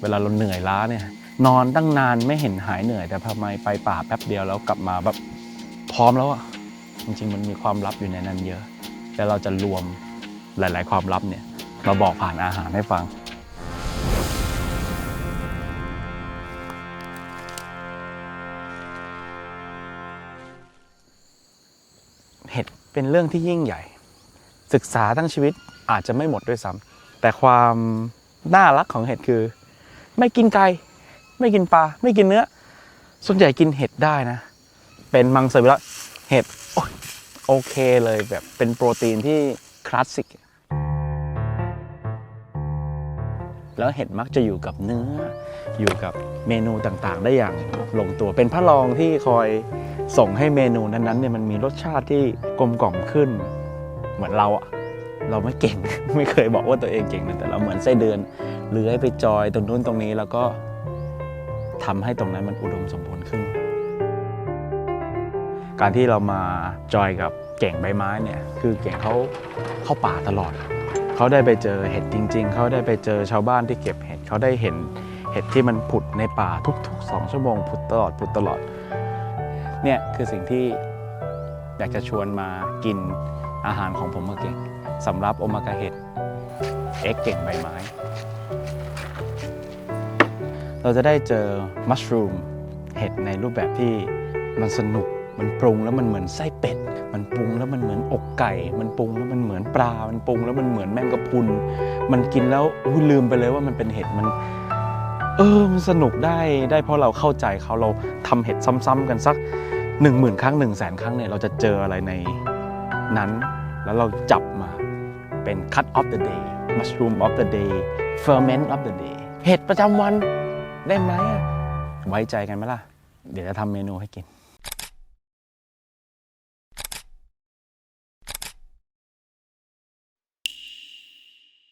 เวลาเราเหนื่อยล้าเนี่ยนอนตั้งนานไม่เห็นหายเหนื่อย แต่ทำไมไปป่าแป๊บเดียวแล้วกลับมาแบบพร้อมแล้วอะจริงๆมันมีความลับอยู่ในนั้นเยอะแล้วเราจะรวมหลาย ๆ ความลับเนี่ยมาบอกผ่านอาหารให้ฟังเห็ดเป็นเรื่องที่ยิ่งใหญ่ ศึกษาทั้งชีวิตอาจจะไม่หมดด้วยซ้ำแต่ความน่ารักของเห็ดคือ ไม่กินไก่ไม่กินปลาไม่กินเนื้อ ส่วนใหญ่กินเห็ดได้นะ เป็นมังสวิรัตเห็ดโอยโอเคเลยแบบเป็นโปรตีนที่คลาสสิกแล้วเห็ดมักจะอยู่กับเนื้อ อยู่กับเมนูต่างๆ ได้อย่างลงตัวเป็นพระรองที่คอยส่งให้เมนูนั้นๆเนี่ยมันมีรสชาติที่กลมกล่อมขึ้น เหมือนเราอะเราไม่เก่ง ไม่เคยบอกว่าตัวเองเก่งนะแต่เราเหมือนไส้เดือน เลื้อยไปจอยตรงนู้นตรงนี้แล้วก็ทำให้ตรงนั้นมันอุดมสมบูรณ์ขึ้น การที่เรามาจอยกับเก่งใบไม้เนี่ยคือเก่งเขาเข้าป่าตลอด เขาได้ไปเจอเห็ดจริง ๆ เขาได้ไปเจอชาวบ้านที่เก็บเห็ดเขาได้เห็นเห็ดที่มันผุดในป่าทุกๆ2ชั่วโมงผุดตลอดผุดตลอดเนี่ยคือสิ่งที่อยากจะชวนมากินอาหารของผมกับเก่งสำหรับโอมากาเห็ดเอ็กเก่งใบไม้ เราจะได้เจอมัชรูมเห็ดในรูปแบบที่มันสนุกมันปรุงแล้วมันเหมือนไส้เป็ด มันปรุงแล้วมันเหมือนอกไก่ มันปรุงแล้วมันเหมือนปลา มันปรุงแล้วมันเหมือนแมงกะพรุน มันกินแล้วลืมไปเลยว่ามันเป็นเห็ด มัน เออ มันสนุกได้ ได้เพราะเราเข้าใจเขาเราทำเห็ดซ้ำๆกันสักหนึ่งหมื่นครั้งหนึ่งแสนครั้งเนี่ยเราจะเจออะไรในนั้น แล้วเราจับมาเป็น cut of the day mushroom of the day ferment of the day เห็ดประจำวัน ได้ไหมอะไว้ใจกันไหมล่ะ เดี๋ยวจะทำเมนูให้กิน